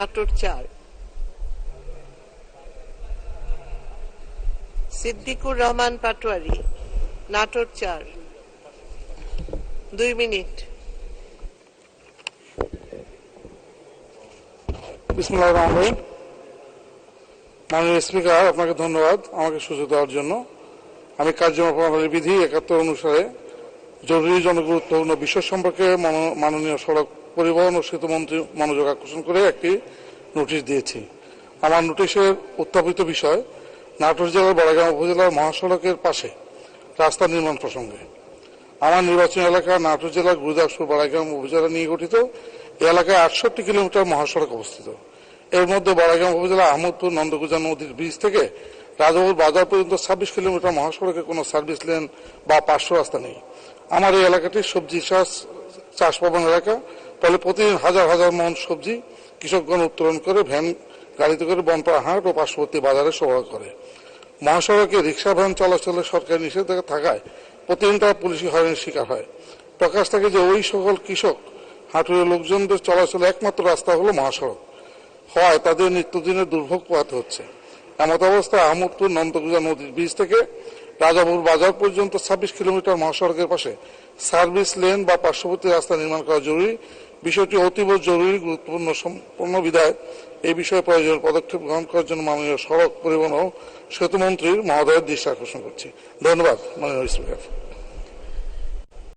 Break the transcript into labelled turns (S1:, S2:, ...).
S1: নাটোর চার। সিদ্দিকুর রহমান পাটোয়ারি, নাটোর চার। দুই মিনিট।
S2: বিসমুল্লাহ রহমান মাননীয় স্পিকার, আপনাকে ধন্যবাদ আমাকে সুযোগ দেওয়ার জন্য। আমি কার্যক্রম বিধি একাত্তর অনুসারে জরুরি জনগুরুত্বপূর্ণ বিষয় সম্পর্কে মনো- মাননীয় সড়ক পরিবহন ও সেতু মন্ত্রী মনোযোগ আকর্ষণ করে একটি নোটিশ দিয়েছি। আমার নোটিশের উত্থাপিত বিষয় নাটোর জেলার বড়াগাঁও উপজেলার মহাসড়কের পাশে রাস্তা নির্মাণ প্রসঙ্গে। আমার নির্বাচনী এলাকা নাটোর জেলার গুরুদাসপুর বাড়াইগ্রাম উপজেলা নিয়ে গঠিত। এলাকায় আটষট্টি কিলোমিটার মহাসড়ক অবস্থিত। এর মধ্যে বাড়াইগ্রাম উপজেলা আহমদপুর নন্দকুজা নদীর ব্রিজ থেকে রাজাপুর বাজার পর্যন্ত ছাব্বিশ কিলোমিটার মহাসড়কে কোনো সার্ভিস লেন বা পার্শ্ব রাস্তা নেই। আমার এই এলাকাটি সবজি চাষ চাষ পাবন এলাকা। ফলে প্রতিদিন হাজার হাজার মন সবজি কৃষকগণ উত্তোলন করে, ভ্যান গাড়িতে করে বনপাড়া হাট ও পার্শ্ববর্তী বাজারে সরবরাহ করে। মহাসড়কে রিক্সা, ভ্যান চলাচলের সরকারি নিষেধাজ্ঞা থাকায় প্রতিদিন তারা পুলিশি হয়রানির শিকার হয়। প্রকাশ থাকে যে ওই সকল কৃষক হাটুরের লোকজনদের চলাচলের একমাত্র রাস্তা হলো মহাসড়ক। হয় তাদের নিত্যদিনের দুর্ভোগ পোহাতে হচ্ছে। এমত অবস্থায় আহমদপুর, নন্দকুজা নদীর বীজ থেকে রাজাপুর বাজার পর্যন্ত ছাব্বিশ কিলোমিটার মহাসড়কের পাশে সার্ভিস লেন বা পার্শ্ববর্তী রাস্তা নির্মাণ করা জরুরি। বিষয়টি অতীব জরুরি, গুরুত্বপূর্ণ, সম্পূর্ণ বিধায় এই বিষয়ে প্রয়োজনীয় পদক্ষেপ গ্রহণ করার জন্য মাননীয় সড়ক পরিবহন ও সেতুমন্ত্রীর মহোদয়ের দৃষ্টি আকর্ষণ করছি। ধন্যবাদ, মাননীয় স্পিকার।